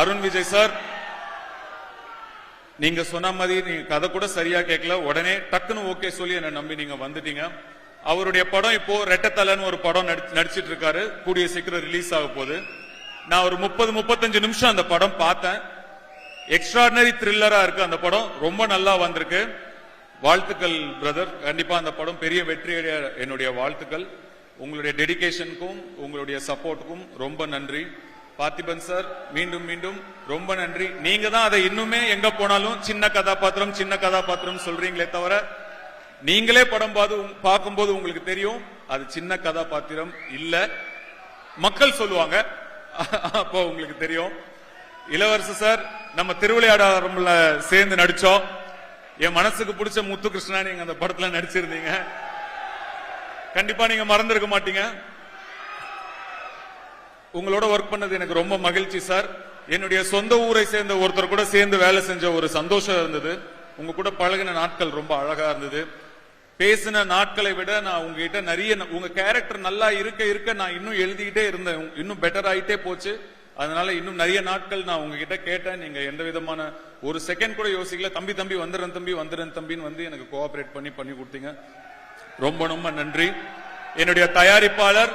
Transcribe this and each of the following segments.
Arun Vijay sir நீங்க சொன்ன மாதிரி நீங்க கதை கூட சரியா கேட்கல. உடனே டக்குன்னு ஓகே சொல்லி என்ன நம்பி நீங்க வந்துட்டீங்க. அவருடைய படம் இப்போ ரெட்டத்தலன்னு ஒரு படம் நடிச்சிட்டு இருக்காரு கூடிய சீக்கிரம் ரிலீஸ் ஆக போகுது. நான் ஒரு முப்பது முப்பத்தஞ்சு நிமிஷம் அந்த படம் பார்த்தேன். எக்ஸ்ட்ராடினரி த்ரில்லரா இருக்கு அந்த படம். ரொம்ப நல்லா வந்திருக்கு. வாழ்த்துக்கள் பிரதர் கண்டிப்பா அந்த படம் பெரிய வெற்றியடைய என்னுடைய வாழ்த்துக்கள். உங்களுடைய டெடிகேஷனுக்கும் உங்களுடைய சப்போர்ட்டுக்கும் ரொம்ப நன்றி. பார்த்திபன் சார் மீண்டும் மீண்டும் ரொம்ப நன்றி. நீங்க தான் அதை இன்னுமே எங்க போனாலும் சின்ன கதாபாத்திரம் சின்ன கதாபாத்திரம் சொல்றீங்களே தவிர நீங்களே படம் பார்த்து பார்க்கும்போது உங்களுக்கு தெரியும் அது சின்ன கதாபாத்திரம் இல்ல. மக்கள் சொல்லுவாங்க. அப்போ உங்களுக்கு தெரியும். இளவரசு சார் நம்ம திருவிளையாடல சேர்ந்து நடிச்சோம். என் மனசுக்கு பிடிச்ச முத்து கிருஷ்ணா நீங்க அந்த படத்துல நடிச்சிருந்தீங்க. கண்டிப்பா நீங்க மறந்திருக்க மாட்டீங்க. உங்களோட ஒர்க் பண்ணது எனக்கு ரொம்ப மகிழ்ச்சி சார் என்னுடைய சொந்த ஊரை சேர்ந்த ஒருத்தர் கூட சேர்ந்து வேலை செஞ்ச ஒரு சந்தோஷம் இருந்தது. உங்க கூட பழகின நாட்கள் ரொம்ப அழகா இருந்தது. பேசின நாட்களை விட நான் உங்ககிட்ட நிறைய ந- உங்க கேரக்டர் நல்லா இருக்க இருக்க நான் இன்னும் எழுதிக்கிட்டே இருந்தேன். இன்னும் பெட்டர் ஆயிட்டே போச்சு. அதனால இன்னும் நிறைய நாட்கள் நான் உங்ககிட்ட கேட்டேன். நீங்க எந்த விதமான ஒரு செகண்ட் கூட யோசிக்கல. தம்பி தம்பி வந்துடுறேன் தம்பி வந்துடுறேன் தம்பின்னு வந்து எனக்கு கோஆபரேட் பண்ணி பண்ணி கொடுத்தீங்க. ரொம்ப ரொம்ப நன்றி. என்னுடைய தயாரிப்பாளர்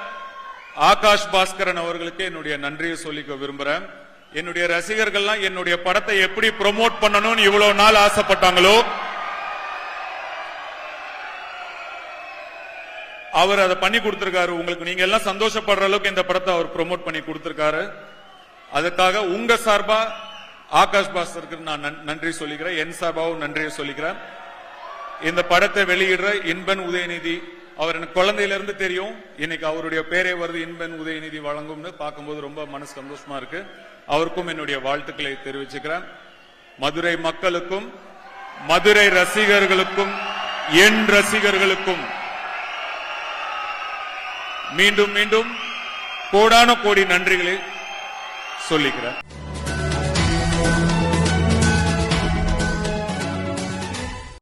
ஆகாஷ் பாஸ்கரன் அவர்களுக்கு என்னுடைய நன்றியை சொல்லிக்க விரும்புறேன். என்னுடைய ரசிகர்கள்லாம் என்னுடைய படத்தை எப்படி ப்ரொமோட் பண்ணணும்னு இவ்வளவு நாள் ஆசைப்பட்டாங்களோ அவர் அதை பண்ணி கொடுத்திருக்காரு. உங்களுக்கு நீங்க எல்லாம் சந்தோஷப்படுற அளவுக்கு இந்த படத்தை அவர் ப்ரொமோட் பண்ணி கொடுத்திருக்காரு. அதுக்காக உங்க சார்பா ஆகாஷ் பாஸ்கருக்கு நான் நன்- நன்றி சொல்லிக்கிறேன். என் சார்பாவும் நன்றியை சொல்லிக்கிறேன். இந்த படத்தை வெளியிடுற இன்பன் உதயநிதி அவர் எனக்கு குழந்தையிலிருந்து தெரியும். இன்னைக்கு அவருடைய பேரே வருது இன்பன் உதயநிதி வழங்கும்னு பார்க்கும்போது ரொம்ப மனசு சந்தோஷமா இருக்கு. அவருக்கும் என்னுடைய வாழ்த்துக்களை தெரிவிச்சுக்கிறேன். மதுரை மக்களுக்கும் மதுரை ரசிகர்களுக்கும் என் ரசிகர்களுக்கும் மீண்டும் மீண்டும் கோடான கோடி நன்றிகளை சொல்லிக்கிறேன்.